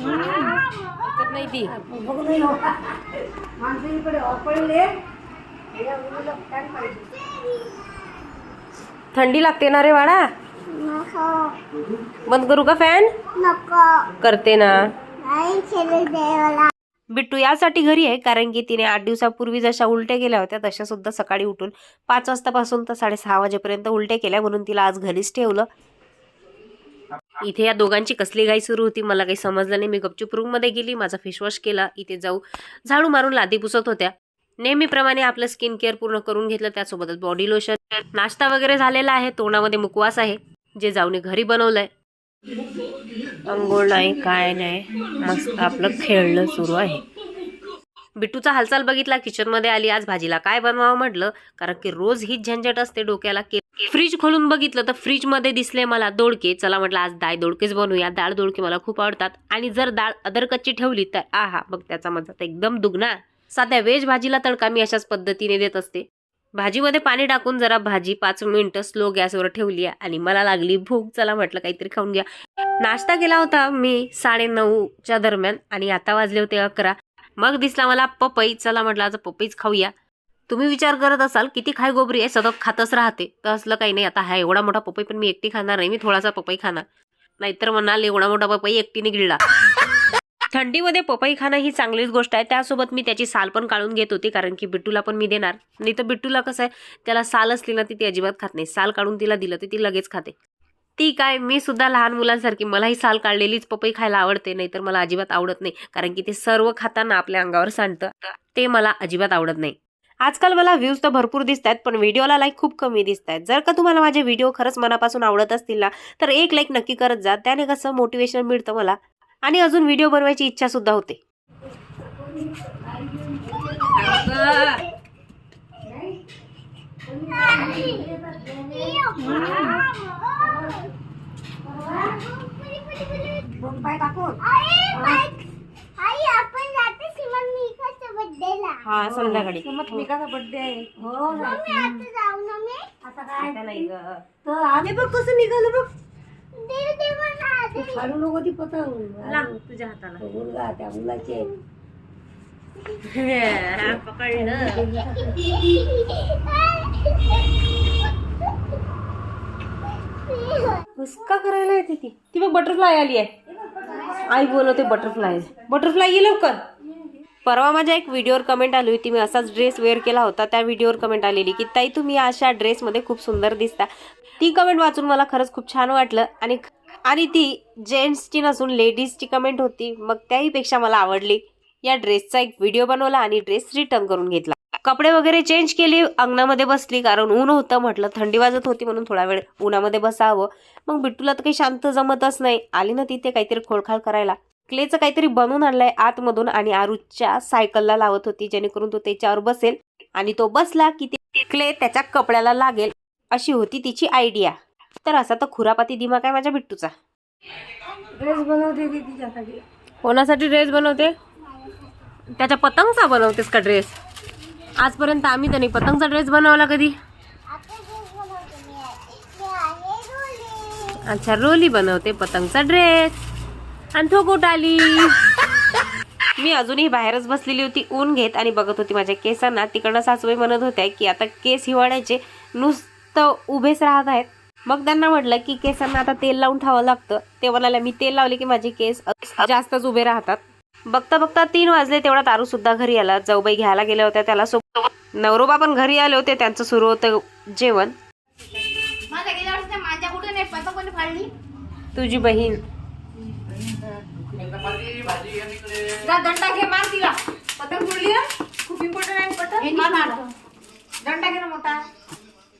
ऐकत नाही ती. बघू नाही हो. माणसं इकडे थंडी लागते ना रे बाळा? बंद करू का फॅन करते ना. बिट्टू यासाठी घरी आहे कारण की तिने आठ दिवसापूर्वी जशा उलट्या केल्या होत्या तशा सुद्धा सकाळी उठून पाच वाजतापासून तर साडेसहा वाजेपर्यंत उलट्या केल्या म्हणून तिला आज घरीच ठेवलं. इथे या दोघांची कसली घाई सुरू होती मला काही समजलं नाही. मी गपचूप रूममध्ये गेली माझा फेसवॉश केला. इथे जाऊ झाडू मारून लादी पुसत होत्या. नेहमीप्रमाणे आपलं स्किन केअर पूर्ण करून घेतलं. त्यासोबतच बॉडी लोशन नाश्ता वगैरे झालेला आहे. तोंडामध्ये मुकवास आहे. जे जाऊन घरी बनवलंय. अंघोळ नाही काय नाही. मस्त आपलं खेळणं सुरू आहे. बिट्टूचा हालचाल बघितला किचनमध्ये आली आज भाजीला काय बनवावं म्हटलं? कारण की रोज हीच झंझट असते डोक्याला. के फ्रीज खोलून बघितलं तर फ्रीजमध्ये दिसले मला दोडके. चला म्हटलं आज दाय दोडकेच बनवूया. डाळ दोडके मला खूप आवडतात. आणि जर डाळ अदरकच्ची ठेवली तर आहा मग त्याचा मजा तर एकदम दुगना साध्या व्हेज भाजीला तडका मी अशाच पद्धतीने देत असते. भाजीमध्ये पाणी टाकून जरा भाजी पाच मिनिटं स्लो गॅसवर ठेवली आहे आणि मला लागली भूक. चला म्हटलं काहीतरी खाऊन घ्या. नाश्ता केला होता मी साडे नऊच्या दरम्यान आणि आता वाजले होते अकरा. मग दिसला मला पपई चला म्हटलं आज पपईच खाऊया. तुम्ही विचार करत असाल किती खाय गोबरी आहे सतत खातच राहते. तर असलं काही नाही आता हा एवढा मोठा पपई पण मी एकटी खाणार नाही मी थोडासा पपई खाणार. नाहीतर म्हणाल एवढा मोठा पपई एकटीने गिळला. थंडीमध्ये पपई खाणं ही चांगलीच गोष्ट आहे. त्यासोबत मी त्याची साल पण काढून घेत होती कारण की बिट्टूला पण मी देणार. नाही तर बिट्टूला कसं आहे त्याला साल असली ना ती ती अजिबात खात नाही. साल काढून तिला दिलं तर ती लगेच खाते. ती काय मी सुद्धा लहान मुलांसारखी मलाही साल काढलेलीच पपई खायला आवडते नाही तर मला अजिबात आवडत नाही कारण की ते सर्व खाताना आपल्या अंगावर सांडतं ते मला अजिबात आवडत नाही. आजकाल मला व्ह्यूज तर भरपूर दिसत आहेत पण व्हिडिओला लाईक खूप कमी दिसत आहेत जर का तुम्हाला माझे व्हिडिओ खरंच मनापासून आवडत असतील ना तर एक लाईक नक्की करत जा त्याने कसं मोटिवेशन मिळतं मला आणि अजून व्हिडिओ बनवायची इच्छा सुद्धा होते. टाकून हा संध्याकाळी. मग मिकाचा बर्थडे आहे. हो ना. आता काय? तर आम्ही बघ कसं निघालं बघ. फाडू नको ती पतंग. लाग तुझ्या हाताला. तो मुलगा त्या मुलाचे हा, पकडलं हुसका करायला येते ती. ती बघ बटरफ्लाय आली आहे. आई बोलवते बटरफ्लाय बटरफ्लाय ये लवकर. परवा माझ्या एक व्हिडिओवर कमेंट आली होती. मी असाच ड्रेस वेअर केला होता. त्या व्हिडिओवर कमेंट आलेली की ताई तुम्ही अशा ड्रेसमध्ये खूप सुंदर दिसता. ती कमेंट वाचून मला खरंच खूप छान वाटलं. आणि आणि ती जेंट्सची नसून लेडीजची कमेंट होती. मग त्याहीपेक्षा मला आवडली. या ड्रेसचा एक व्हिडिओ बनवला आणि ड्रेस रिटर्न करून घेतला. कपडे वगैरे चेंज केले अंगणामध्ये बसली कारण ऊन होतं म्हटलं थंडी वाजत होती म्हणून थोडा वेळ उन्हामध्ये बसावं. मग बिट्टूला तर काही शांत जमतच नाही. आली ना तिथे काहीतरी खोळखाळ करायला. क्लेचं काहीतरी बनवून आणलंय आतमधून आणि आरुच्या सायकलला लावत होती जेणेकरून तो त्याच्यावर बसेल आणि तो बसला की ते क्ले त्याच्या कपड्याला लागेल अशी होती तिची आयडिया तर असा तर खुरापाती दिमाग आहे माझ्या बिट्टूचा. ड्रेस बनवते ती तिच्यासाठी. कोणासाठी ड्रेस बनवते? त्याच्या पतंगचा बनवतेस का ड्रेस आजपर्यंत आम्ही तर नाही पतंगचा ड्रेस बनवला कधी? अच्छा रोली बनवते पतंगचा ड्रेस आणि तो कुठं आली मी अजूनही बाहेरच बसलेली होती ऊन घेत आणि बघत होती माझ्या केसांना. तिकडनं सासूबाई म्हणत होत्या की आता केस हिवाळ्याचे नुसतं उभेच राहत आहेत. मग त्यांना म्हटलं की केसांना आता तेल लावून ठेवावं लागतं. ते म्हणाले मी तेल लावले की माझे केस जास्तच उभे राहतात. बघता बघता तीन वाजले तेवढा तारू सुद्धा घरी आला. जाऊबाई घ्यायला गेल्या होत्या त्याला सोबत. नवरोबा पण घरी आले होते त्यांचं सुरू होतं जेवण. तुझी बहीण. जा दंडा घे मार तिला. पतंग फुडली ना खूप इम्पॉर्टंट आहे पतंग? मार. मारतो दंडा घे ना मोठा.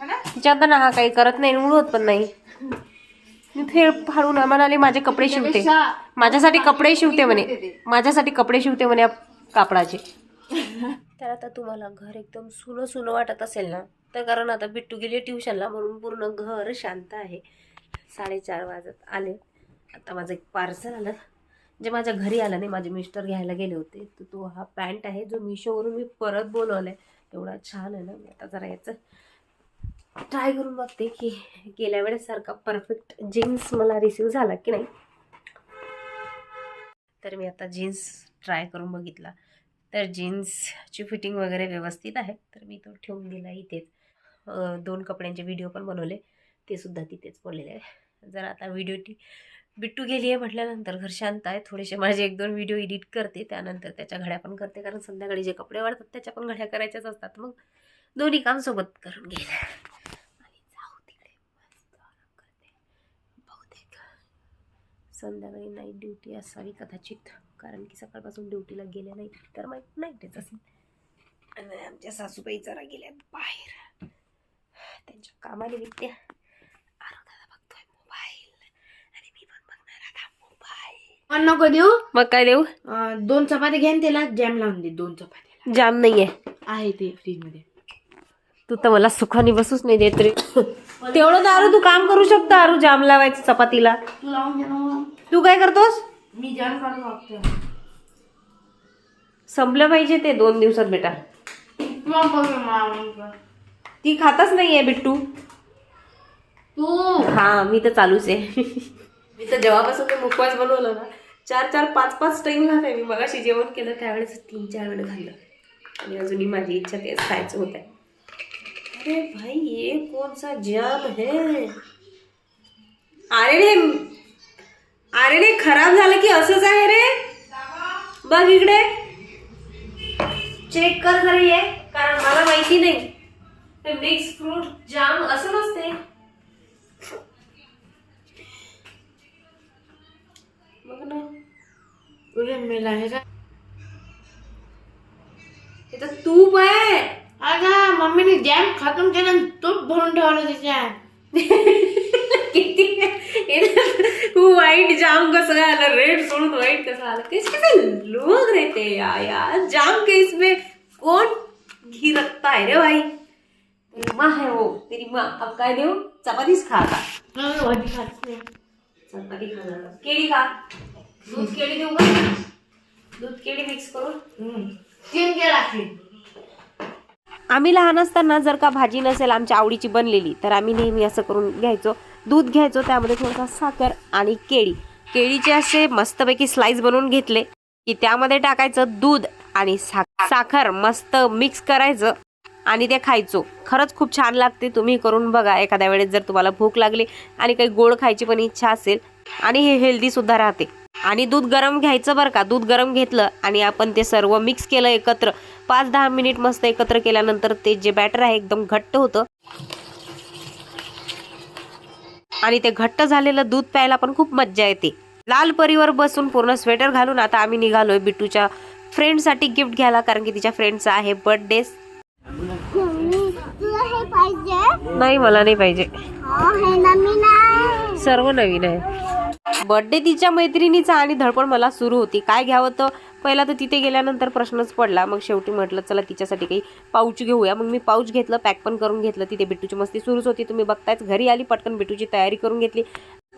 है काही करत नाही उडवत पण नाही. फेर फाडून म्हणाले माझे कपडे शिवते. माझ्यासाठी कपडे शिवते म्हणे. माझ्यासाठी कपडे शिवते म्हणे कापडाचे. तर आता तुम्हाला घर एकदम सुनं सुनं वाटत असेल ना तर कारण आता बिट्टू गेली ट्युशनला म्हणून पूर्ण घर शांत आहे. साडेचार वाजत आले. आता माझं एक पार्सल आलं. जे माझ्या घरी आलं नाही माझे मिस्टर घ्यायला गेले होते तर तो हा पॅन्ट आहे जो मिशोवरून मी परत बोलवला आहे एवढा छान आहे ना आता जरा याचं ट्राय करून बघते की गेल्या वेळेसारखा परफेक्ट जीन्स मला रिसीव झाला की नाही. तर मी आता जीन्स ट्राय करून बघितला. तर जीन्सची फिटिंग वगैरे व्यवस्थित आहे. तर मी तो ठेवून दिला इथेच. दोन कपड्यांचे व्हिडिओ पण बनवले. ते सुद्धा तिथेच बोललेले आहे. जर आता व्हिडिओ टी बिट्टू गेली आहे म्हटल्यानंतर घर शांत आहे. थोडेसे माझे एक दोन व्हिडिओ एडिट करते. त्यानंतर त्याच्या घड्या पण करते. कारण संध्याकाळी जे कपडे वाढतात त्याच्या पण घड्या करायच्याच असतात. मग दोन्ही काम सोबत करून घेईल आणि जाऊ तिकडे मस्त आराम करते बहुतेक संध्याकाळी नाईट ड्युटी असावी कदाचित. कारण की सकाळपासून ड्युटीला गेल्या नाही तर माहीत नाईटच असेल. आणि आमच्या सासूबाई जरा गेल्यात बाहेर. त्यांच्या कामानिमित्त आरोग्याला बघतोय मोबाईल आणि मी पण बघणार आता मोबाईल पण नको देऊ. मग काय देऊ? दोन चपात्या घ्या त्याला जॅम लावून दे दोन चपात्याला. जाम नाहीये. आहे ते फ्रीजमध्ये. तू तर मला सुखाने बसूच नाही देत रे. तेवढं तर आरू तू काम करू शकतो आरू जाम लावायचं चपातीला. तू लावून घे ना मग. तू काय करतोस? मी जॅम काढून वागते संपलं पाहिजे ते दोन दिवसात बेटा. मग बघ ना मला. ती खातच नाहीये बिट्टू. तू. हा मी तर चालूच आहे. मी तर जेव्हापासून ते मुखवास बनवलं ना चार चार पाच पाच टाईम घालाय मी मगाशी जेवण केलं त्यावेळेस तीन चार वेळ घाललं आणि अजूनही माझी इच्छा तेच खायचं होत आहे अरे भाई ये कौन सा जाम है? अरे रे अरे रे खराब झालं की असंच आहे रे? बघ इकडे. चेक कर जरा ये कारण मला माहिती नाही. मिक्स फ्रूट जाम असं नसते. बघ ना. उद्या मेला आहे का? हे तर तूप आहे. अगं मम्मीने जॅम खतम केलं आणि तूप भरून ठेवलं त्याच्यात किती वाईट जाम कसं काय आलं रेड सोडून वाईट कसं आलं कैसे कैसे लोग रहते हैं यार यार? जाम के इसमें कौन घी रखता है रे भाई? तेरी माँ है वो तेरी माँ। अब काय देऊ चपातीच खा आता मग भाजी खात नाही चपाती खाणार केळी खा। दूध केळी देऊ का दूध केळी मिक्स करून. तीन केला लागतील आम्ही लहान असताना जर का भाजी नसेल आमच्या आवडीची बनलेली तर आम्ही नेहमी असं करून घ्यायचो. दूध घ्यायचो त्यामध्ये थोडासा साखर आणि केळी. केळीचे असे मस्तपैकी स्लाइस बनवून घेतले की त्यामध्ये टाकायचं दूध आणि सा- साखर मस्त मिक्स करायचं आणि ते खायचो. खरंच खूप छान लागते तुम्ही करून बघा. एखाद्या वेळेस जर तुम्हाला भूक लागली आणि काही गोड खायची पण इच्छा असेल आणि हे हेल्दीसुद्धा राहते. आणि दूध गरम घ्यायचं बरं का? दूध गरम घेतलं आणि आपण ते सर्व मिक्स केलं एकत्र. पाच दहा मिनिट मस्त एकत्र केल्यानंतर ते जे बॅटर आहे एकदम घट्ट होतं. आणि ते घट्ट झालेलं दूध प्यायला पण खूप मज्जा येते. लाल परीवर बसून पूर्ण स्वेटर घालून आता आम्ही निघालोय बिट्टूच्या फ्रेंडसाठी गिफ्ट घ्यायला कारण की तिच्या फ्रेंडचा आहे बर्थडे नाही मला नाही पाहिजे. हो सर्व नवीन आहे. बर्थडे तिच्या मैत्रिणीचा आणि धडपड मला सुरू होती. काय घ्यावं तर? पहिला तर तिथे गेल्यानंतर प्रश्नच पडला. मग शेवटी म्हटलं चला तिच्यासाठी काही पाऊच घेऊया. मग मी पाऊच घेतलं पॅक पण करून घेतलं. तिथे बिट्टूची मस्ती सुरूच होती. तुम्ही बघतायच घरी आली पटकन बिट्टूची तयारी करून घेतली.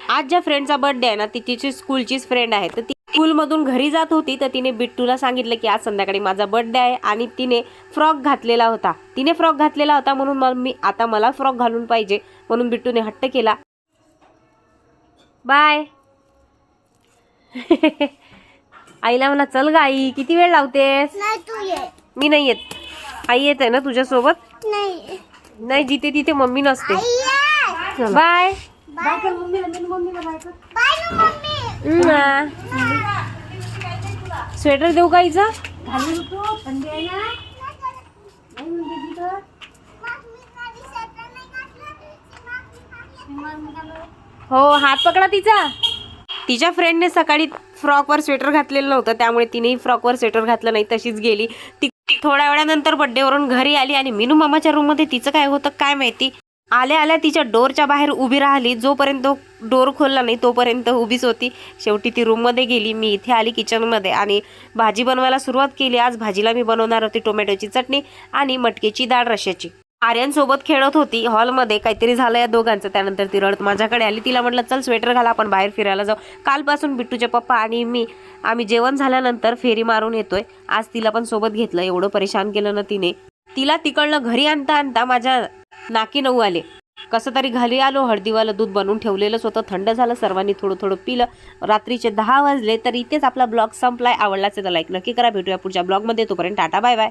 आज ज्या फ्रेंडचा बर्थडे आहे ना ती तिची स्कूलचीच फ्रेंड आहे. तर ती स्कूलमधून घरी जात होती. तर तिने बिट्टूला सांगितलं की आज संध्याकाळी माझा बर्थडे आहे. आणि तिने फ्रॉक घातलेला होता. तिने फ्रॉक घातलेला होता म्हणून मग मी आता मला फ्रॉक घालून पाहिजे म्हणून बिट्टूने हट्ट केला. बाय आईला म्हणा चल ग आई किती वेळ लावतेस? नाही तू ये. मी नाही येत. आई येत आहे ना तुझ्यासोबत? नाही. नाही जिथे तिथे मम्मी नसते. बाय. बाय. कर मम्मीला मी मम्मीला बाय कर. बाय ना मम्मी. ना. स्वेटर देऊ का नाही म्हणजे हो हात पकडा तिचा. तिच्या फ्रेंडने सकाळी फ्रॉकवर स्वेटर घातलेलं नव्हतं त्यामुळे तिनेही फ्रॉकवर स्वेटर घातलं नाही तशीच गेली. ती थोड्या वेळानंतर बड्डेवरून घरी आली आणि मिनू मामाच्या रूममध्ये तिचं काय होतं काय माहिती? आल्या आल्या तिच्या डोरच्या बाहेर उभी राहिली. जोपर्यंत डोर खोलला नाही तोपर्यंत उभीच होती. शेवटी ती रूममध्ये गेली. मी इथे आली किचनमध्ये आणि भाजी बनवायला सुरुवात केली. आज भाजीला मी बनवणार होती टोमॅटोची चटणी आणि मटकीची डाळ रश्याची. आर्यांसोबत खेळत होती. हॉलमध्ये काहीतरी झालं या दोघांचं. त्यानंतर ती रडत माझ्याकडे आली. तिला म्हटलं चल स्वेटर घाला आपण बाहेर फिरायला जाऊ. कालपासून बिट्टूचे पप्पा आणि मी आम्ही जेवण झाल्यानंतर फेरी मारून येतोय. आज तिला पण सोबत घेतलं. एवढं परेशान केलं ना तिने. तिला तिकडनं घरी आणता आणता माझ्या नाकी नऊ आले. कसं तरी घरी आलो. हळदीवालं दूध बनवून ठेवलेलंच होतं. थंड झालं. सर्वांनी थोडं थोडं पिलं. रात्रीचे दहा वाजले. तर इथेच आपला ब्लॉग संपलाय. आवडलाच तर लाईक नक्की करा. भेटूया पुढच्या ब्लॉगमध्ये. तोपर्यंत टाटा बाय बाय.